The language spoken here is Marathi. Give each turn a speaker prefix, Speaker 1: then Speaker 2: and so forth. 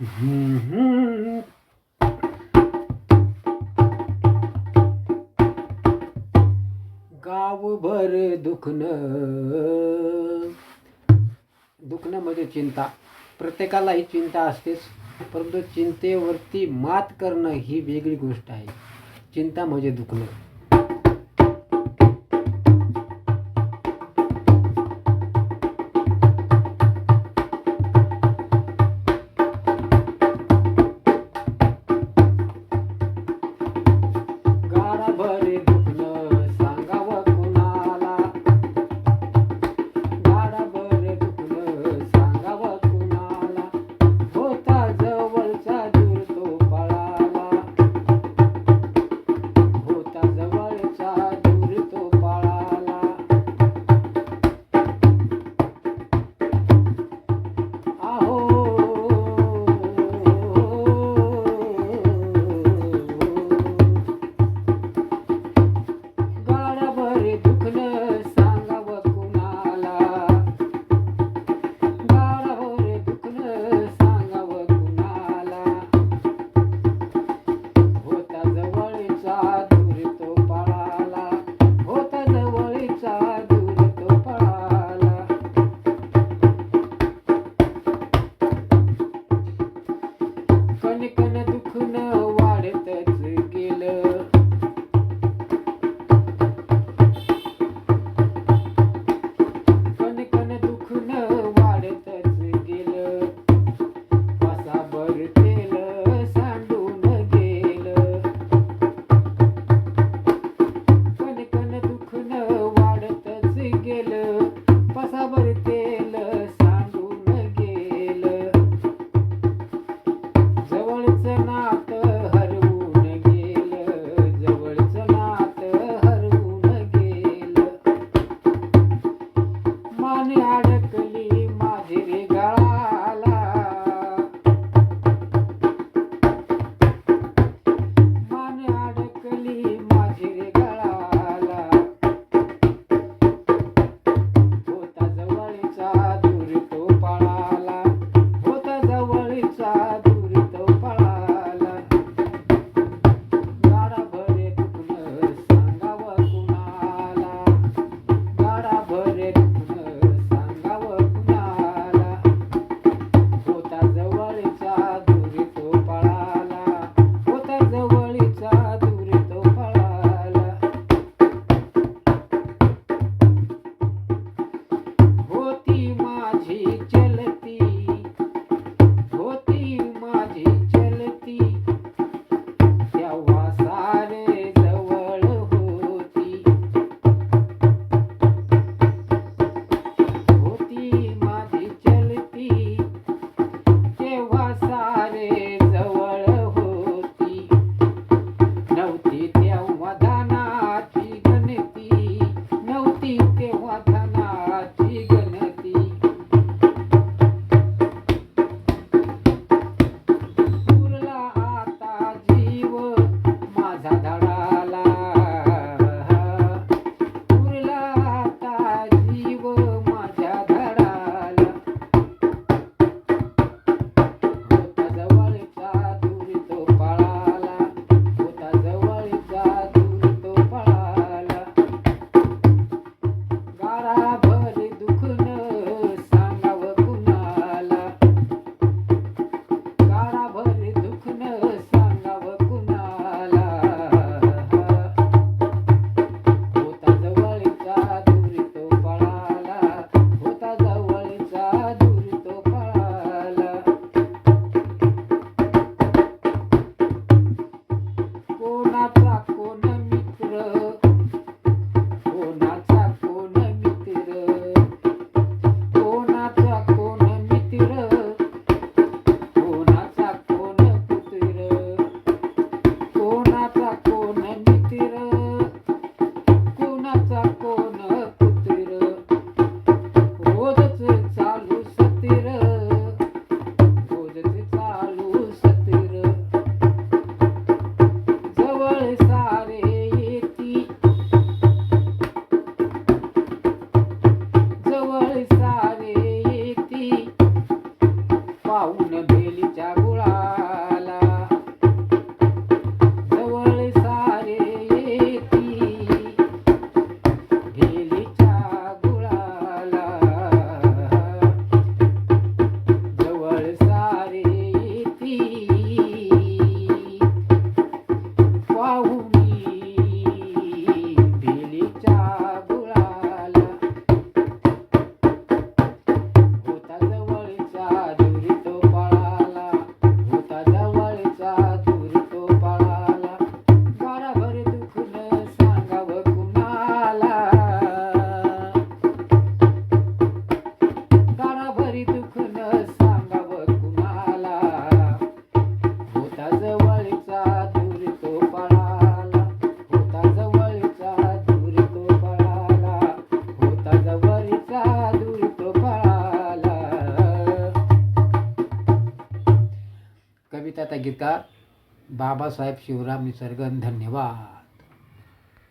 Speaker 1: गावभर दुखणं दुखणं म्हणजे चिंता. प्रत्येकाला ही चिंता असतेच. परंतु चिंतेवरती मात करणं ही वेगळी गोष्ट आहे. चिंता म्हणजे दुखणं. ভরে wow. गीता बाबासाहेब शिवराम निसर्गन धन्यवाद.